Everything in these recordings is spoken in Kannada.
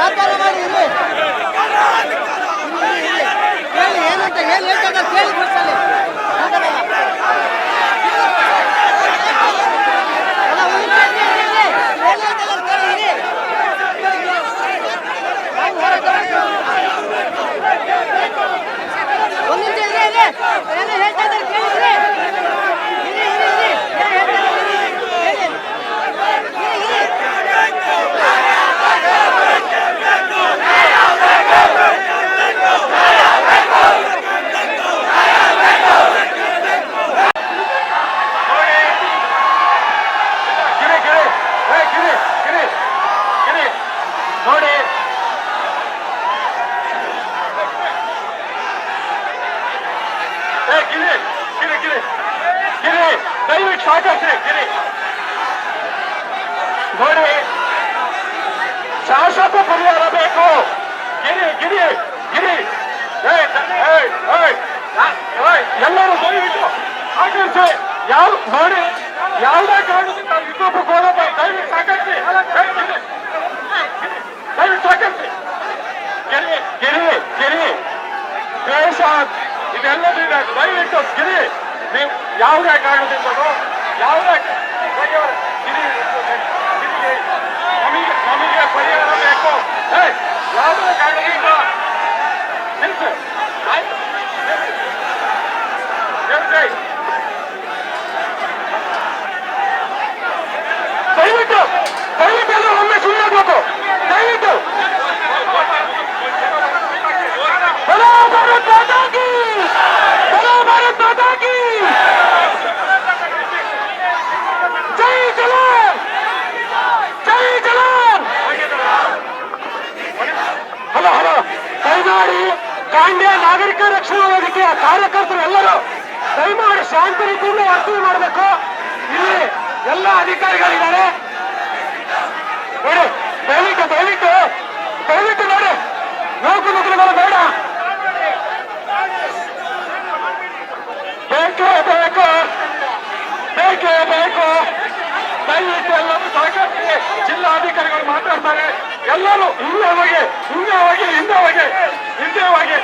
ಕಾರ್ಪಾಲ ಮಾಡಿ ದಯವಿಟ್ಟು ಸಾಕಾಗ್ರಿ ಗಿರಿ ನೋಡಿ ಶಾಶ್ವತ ಪರಿಹಾರ ಬೇಕು ಗಿರಿ ಗಿರಿ ಗಿರಿ ಏ ಏ ಏ ಏ, ಎಲ್ಲರೂ ದಯವಿಟ್ಟು ಆಗಮಿಸಿ ಯಾವ ನೋಡಿ ಯಾವುದೇ ಕಾರಣದಿಂದ ಇನ್ನೊಬ್ಬ ಹೋರಾಟ ದಯವಿಟ್ಟು ಸಾಕಾಗ್ರಿ ಏ, ಗಿರಿ. ದಯವಿಟ್ಟು ಸಾಕಾಗ್ರಿ ಗಿರಿ ಗಿರಿ ಗಿರಿ ದ್ವೇಷ ಇದೆಲ್ಲದಿದೆ ದಯವಿಟ್ಟು ಗಿರಿ ನೀವು ಯಾವುದೇ ಕಾರಣದಿಂದಲೂ ಯಾವುದೇ ನಮಗೆ ನಮಗೆ ಪರಿಹಾರ ಬೇಕು. ಯಾವುದೇ ಕಾರಣದಿಂದ ದಯಮಾಡಿ ಕಾಂಡ್ಯ ನಾಗರಿಕ ರಕ್ಷಣಾ ವೇದಿಕೆಯ ಕಾರ್ಯಕರ್ತರು ಎಲ್ಲರೂ ದಯಮಾಡಿ ಶಾಂತ ರೀತಿಯಿಂದ ವರ್ತನೆ ಮಾಡಬೇಕು. ಇಲ್ಲಿ ಎಲ್ಲ ಅಧಿಕಾರಿಗಳಿದ್ದಾರೆ. ನೋಡಿ, ದಯವಿಟ್ಟು ದಯವಿಟ್ಟು ದಯವಿಟ್ಟು ನೋಡಿ. ನೂಕು ನುಗ್ಗುಗಳು ಬೇಡ. ಬೇಕೇ ಬೇಕು. ಬೇಕೇ ಬೇಕು. ದಯವಿಟ್ಟು ಎಲ್ಲರೂ ಸಹಕರಿಸಿ ಜಿಲ್ಲಾಧಿಕಾರಿಗಳು ಮಾತಾಡ್ತಾರೆ. ಎಲ್ಲರೂ ಇಲ್ಲೇ ಹೋಗಿ ಹಿಂದೆ ಹೋಗಿ ಹಿಂದೆ ಹೋಗಿ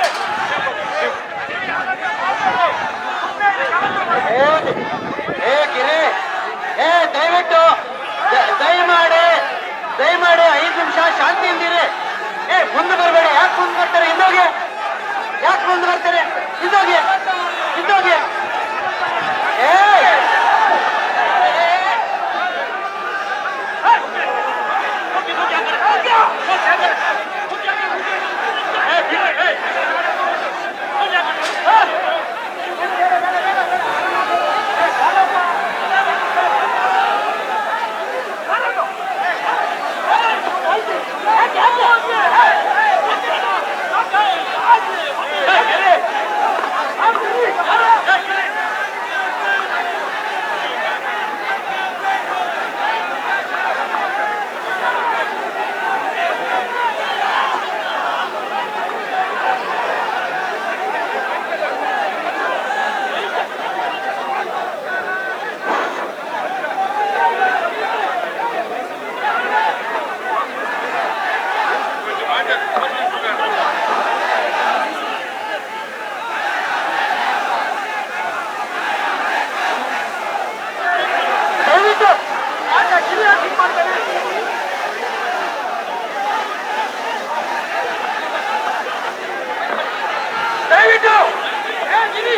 ಏ ಗಿರಿ ಏ ದಯವಿಟ್ಟು ದ- ದಯಮಾಡಿ ದಯಮಾಡಿ ಐದು ಇಲ್ದಿರಿ ಏ ಮುಂದೆ ಬರಬೇಡ. ಯಾಕೆ ಮುಂದೆ ಬರ್ತಾರೆ? ಹಿಂದೋಗಿ ಯಾಕೆ ಮುಂದೆ ಬರ್ತಾರೆ ಹಿಂದೋಗಿ ಹಿಂದೋಗಿ ಏ ದಯವಿಟ್ಟು ಯಾಕೆ ಗಿರಿ ಯಾಕೆ ಹೀಗ್ ಮಾಡ್ತಾರೆ? ದಯವಿಟ್ಟು ಏ ಗಿರಿ